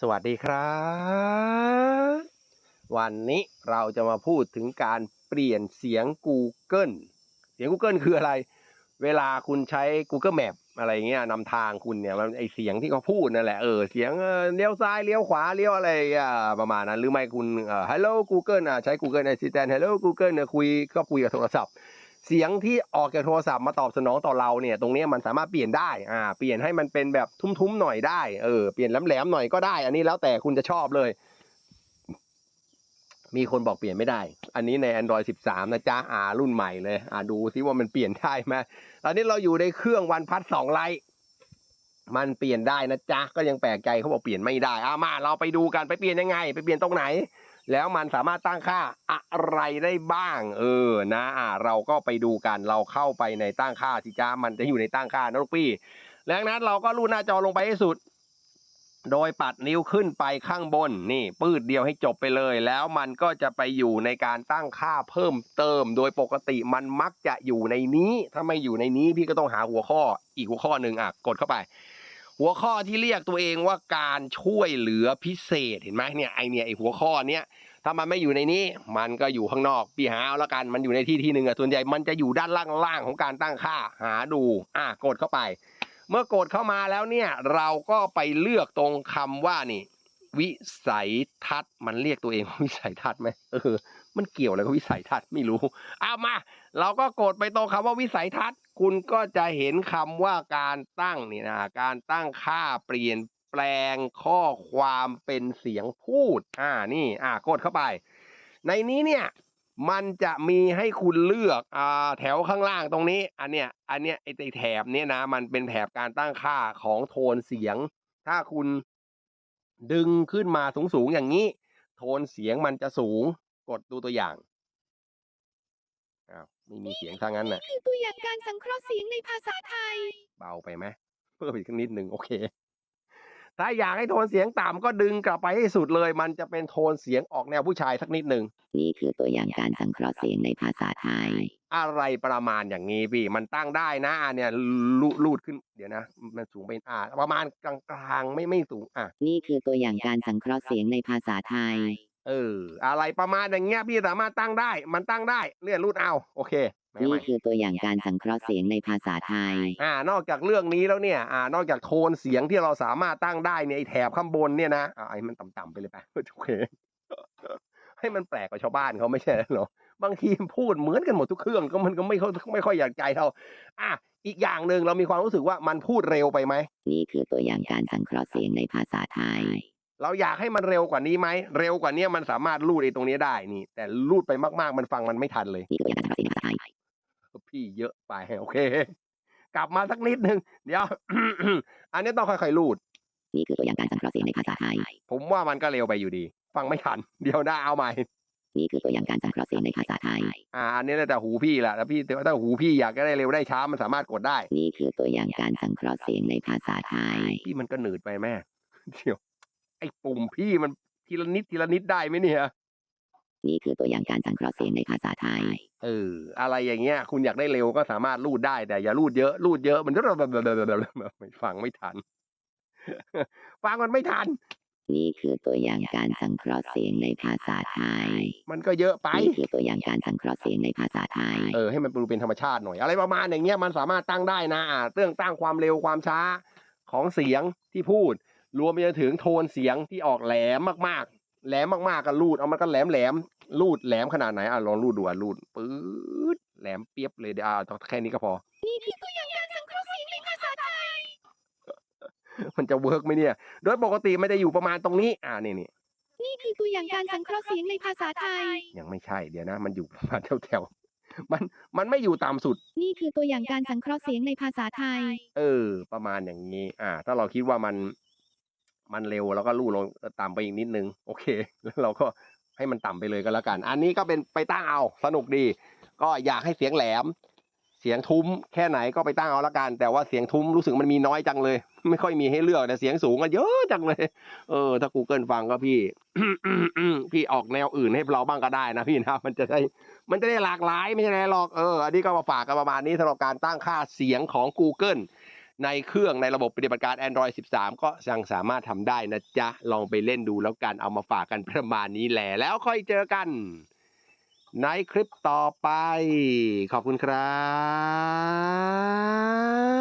สวัสดีครับ วันนี้เราจะมาพูดถึงการเปลี่ยนเสียง Google เสียง Google คืออะไร เวลาคุณใช้ Google Map อะไรเงี้ยนำทางคุณเนี่ยมันไอเสียงที่เขาพูดนั่นแหละเออเสียงเออเลี้ยวซ้ายเลี้ยวขวาเลี้ยวอะไรอะประมาณนั้น หรือไม่คุณเอ่อ Hello Google อะใช้ Google Assistant Hello Google เนี่ยคุยก็คุยกับโทรศัพท์ เสียงที่ออกจากโทรศัพท์มาตอบสนองต่อเราเนี่ย ตรงนี้มันสามารถเปลี่ยนได้อ่าเปลี่ยนให้มันเป็นแบบทุ้มๆหน่อยได้เออเปลี่ยนแหลมๆหน่อยก็ได้ อันนี้แล้วแต่คุณจะชอบเลย มีคนบอกเปลี่ยนไม่ได้ อันนี้ใน Android 13 นะจ๊ะอ่ารุ่นใหม่เลยอ่าดูซิว่ามันเปลี่ยนได้ไหมตอนนี้เราอยู่ในเครื่องวันพัดสองไลท์มันเปลี่ยนได้นะจ๊ะก็ยังแปลกใจเขาบอกเปลี่ยนไม่ได้อ่ามาเราไปดูกันไปเปลี่ยนยังไง ไปเปลี่ยนตรงไหน แล้วมันสามารถตั้งค่าอะไรได้บ้าง เออนะอ่าเราก็ไปดูกันเราเข้าไปในตั้งค่าสิจ้ามันจะอยู่ในตั้งค่านะลูกพี่ดังนั้นเราก็รูดหน้าจอลงไปให้สุด โดยปัดนิ้วขึ้นไปข้างบนนี่ ปืดเดียวให้จบไปเลย แล้วมันก็จะไปอยู่ในการตั้งค่าเพิ่มเติม โดยปกติมันมักจะอยู่ในนี้ ถ้าไม่อยู่ในนี้พี่ก็ต้องหาหัวข้ออีกหัวข้อหนึ่งอะกดเข้าไป หัวข้อที่เรียกตัวเองว่าการช่วยเหลือพิเศษเห็นไหมเนี่ยไอเนี่ยไอหัวข้อเนี้ยถ้ามันไม่อยู่ในนี้ มันก็อยู่ข้างนอกพี่หาเอาละกันมันอยู่ในที่ที่หนึ่งอะส่วนใหญ่มันจะอยู่ด้านล่างๆของการตั้งค่าหาดูอะกดเข้าไป เมื่อกดเข้ามาแล้วเนี่ยเราก็ไปเลือกตรงคำว่านี่ วิสัยทัศน์มันเรียกตัวเองว่าวิสัยทัศน์ไหมเออมันเกี่ยวอะไรกับวิสัยทัศน์ไม่รู้เอามา เราก็กดไปตรงคำว่าวิสัยทัศน์ คุณก็จะเห็นคำว่าการตั้งนี่นะการตั้งค่าเปลี่ยนแปลงข้อความเป็นเสียงพูด อ่านี่อ่ากดเข้าไป ในนี้เนี่ยมันจะมีให้คุณเลือกอ่าแถวข้างล่างตรงนี้ อันเนี้ยอันเนี้ยไอ้แถบเนี้ยนะ มันเป็นแถบการตั้งค่าของโทนเสียง ถ้าคุณดึงขึ้นมาสูงๆอย่างนี้ โทนเสียงมันจะสูงกดดูตัวอย่าง อ้าวไม่มีเสียงทางนั้นน่ะ คือตัวอย่างการสังเคราะห์เสียงในภาษาไทย เบาไปไหมเพิ่มอีกนิดหนึ่งโอเค ถ้าอยากให้โทนเสียงต่ำก็ดึงกลับไปให้สุดเลย มันจะเป็นโทนเสียงออกแนวผู้ชายสักนิดหนึ่งนี่คือตัวอย่างการสังเคราะห์เสียงในภาษาไทย อะไรประมาณอย่างนี้พี่ มันตั้งได้นะอะเนี่ยลูลูดขึ้นเดี๋ยวนะ มันสูงไปอ่าประมาณกลางๆไม่ไม่สูงอะ นี่คือตัวอย่างการสังเคราะห์เสียงในภาษาไทย เออ อะไรประมาณอย่างเงี้ยพี่สามารถตั้งได้ มันตั้งได้เลื่อนรูดเอา โอเคไม่นี่ไม่คือตัวอย่างการสังเคราะห์เสียงในภาษาไทย อ่า นอกจากเรื่องนี้แล้วเนี่ย อ่า นอกจากโทนเสียงที่เราสามารถตั้งได้เนี่ยไอ้แถบข้างบนเนี่ยนะอ่าไอ้มันต่ำๆไปเลยไปโอเค ให้มันแปลกกว่าชาวบ้านเขาไม่ใช่เหรอบางทีพูดเหมือนกันหมดทุกเครื่องก็มันก็ไม่ค่อยไม่ค่อยอยากใจเท่า อะอีกอย่างหนึ่งเรามีความรู้สึกว่ามันพูดเร็วไปไหม นี่คือตัวอย่างการสังเคราะห์เสียงในภาษาไทย เราอยากให้มันเร็วกว่านี้ไหม เร็วกว่านี้มันสามารถรูดไอ้ตรงนี้ได้นี่ แต่รูดไปมากๆ มันฟังมันไม่ทันเลยนี่คือตัวอย่างการสังเคราะห์เสียงในภาษาไทยพี่เยอะไปโอเค กลับมาสักนิดหนึ่งเดี๋ยว อันนี้ต้องค่อยๆรูด นี่คือตัวอย่างการสังเคราะห์เสียงในภาษาไทย ผมว่ามันก็เร็วไปอยู่ดี ฟังไม่ทัน เดี๋ยวได้เอาใหม่ นี่คือตัวอย่างการสังเคราะห์เสียงในภาษาไทย อ่า อันนี้แล้วแต่หูพี่แหละถ้าพี่ถ้าหูพี่อยากจะได้เร็วได้ช้ามันสามารถกดได้ นี่คือตัวอย่างการสังเคราะห์เสียงในภาษาไทย พี่มันก็หนืดไปแม่เดี๋ยวไอ้ ปุ่มพี่มันทีละนิดทีละนิดได้ไหมเนี่ย นี่คือตัวอย่างการสังเคราะห์เสียงในภาษาไทย เออ อะไรอย่างเงี้ย คุณอยากได้เร็วก็สามารถรูดได้แต่อย่ารูดเยอะรูดเยอะมันก็แบบไม่ฟังไม่ทัน ฟังมันไม่ทัน นี่คือตัวอย่างการสังเคราะห์เสียงในภาษาไทย มันก็เยอะไป นี่คือตัวอย่างการสังเคราะห์เสียงในภาษาไทย เออให้มันดูเป็นธรรมชาติหน่อย อะไรประมาณอย่างเงี้ยมันสามารถตั้งได้นะอ่าเรื่องตั้งความเร็วความช้าของเสียงที่พูด รวมไปจนถึงโทนเสียงที่ออกแหลมมากๆ แหลมมากๆก็รูดเอามันก็แหลมแหลมๆรูดแหลมขนาดไหนอะลองรูดดูอะรูดปื๊ดแหลมเปียบเลยเดี๋ยวอ่าแค่นี้ก็พอ นี่คือตัวอย่างการสังเคราะห์เสียงในภาษาไทย มันจะเวิร์กไหมเนี่ย โดยปกติมันจะอยู่ประมาณตรงนี้ อ่านี่นี่นี่คือตัวอย่างการสังเคราะห์เสียงในภาษาไทย ยังไม่ใช่เดี๋ยวนะ มันอยู่ประมาณแถวๆมันมันไม่อยู่ต่ำสุด นี่คือตัวอย่างการสังเคราะห์เสียงในภาษาไทย เออ ประมาณอย่างนี้ อ่า ถ้าเราคิดว่ามัน มันเร็วแล้วก็ลู่ลงต่ำไปอีกนิดนึง โอเค แล้วเราก็ให้มันต่ำไปเลยก็แล้วกัน อันนี้ก็เป็นไปตั้งเอาสนุกดี ก็อยากให้เสียงแหลม เสียงทุ้มแค่ไหนก็ไปตั้งเอาละกัน แต่ว่าเสียงทุ้มรู้สึกมันมีน้อยจังเลย ไม่ค่อยมีให้เลือกแต่เสียงสูงก็เยอะจังเลย เออ ถ้า Google ฟังก็พี่พี่ออกแนวอื่นให้เราบ้างก็ได้นะพี่นะมันจะได้มันจะได้หลากหลายไม่ใช่ไรหรอกเอออันนี้ก็มาฝากกันประมาณนี้สำหรับการตั้งค่าเสียงของ Google ในเครื่องในระบบปฏิบัติการ Android 13 ก็ยังสามารถทำได้นะจ๊ะ ลองไปเล่นดูแล้วกันเอามาฝากกันประมาณนี้แหละแล้วค่อยเจอกัน ในคลิปต่อไป ขอบคุณครับ